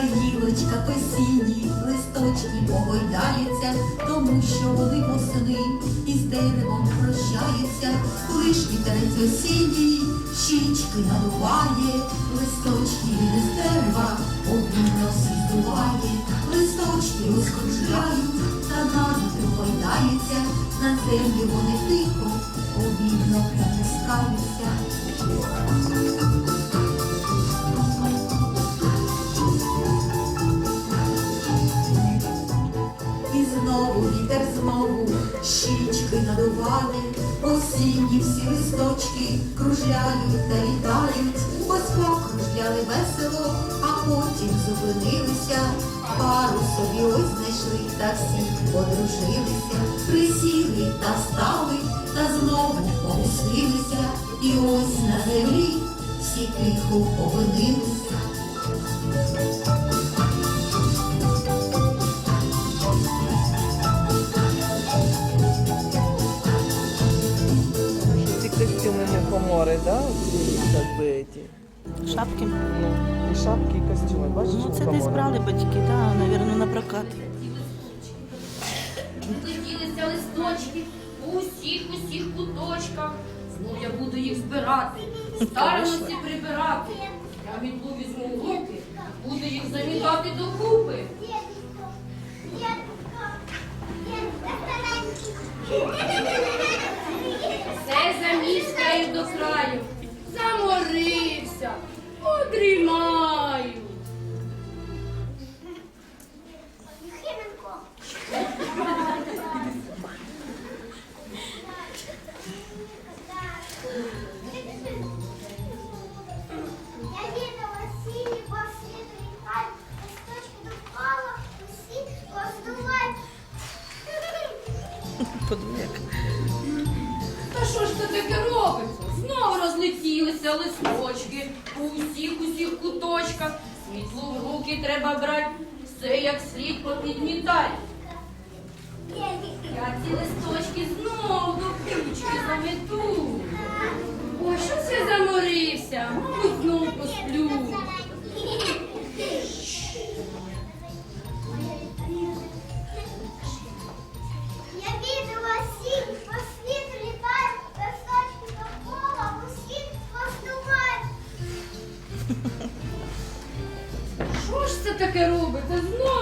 Гілочка осінні, листочки погойдаються, тому що вони восени із деревом прощаються, лиш вітерець осінній, щічки надуває, листочки він із дерева всі здуває, листочки розкружляють, та навіть гойдаються, на землю вони тихо, повільно опускаються. Щічки надували, осінні всі листочки кружляють та літають, ось покружляли весело, а потім зупинилися, пару собі ось знайшли та всі подружилися, присіли та стали, та знову повеселилися, і ось на землі всі тихо повинилися. Мухомори, да? Ці, Як би эти. Шапки. Ну, і шапки, і костюми. Бачиш, Ну, це десь мухомори? брали батьки, да, навірно, на прокат. Летілися листочки у усіх усіх куточках. Знов я буду їх збирати, старості прибирати. Я мітлу візьму в руки, буду їх замітати докупи. Заміскаю до краю, заморився, подрімаю. Роздувають. Подумай. Та що ж це таке Знову розлетілися листочки у всіх усіх куточках. Світло в руки треба брати, все як слід попідмітати. Що ж це таке робите? Знову?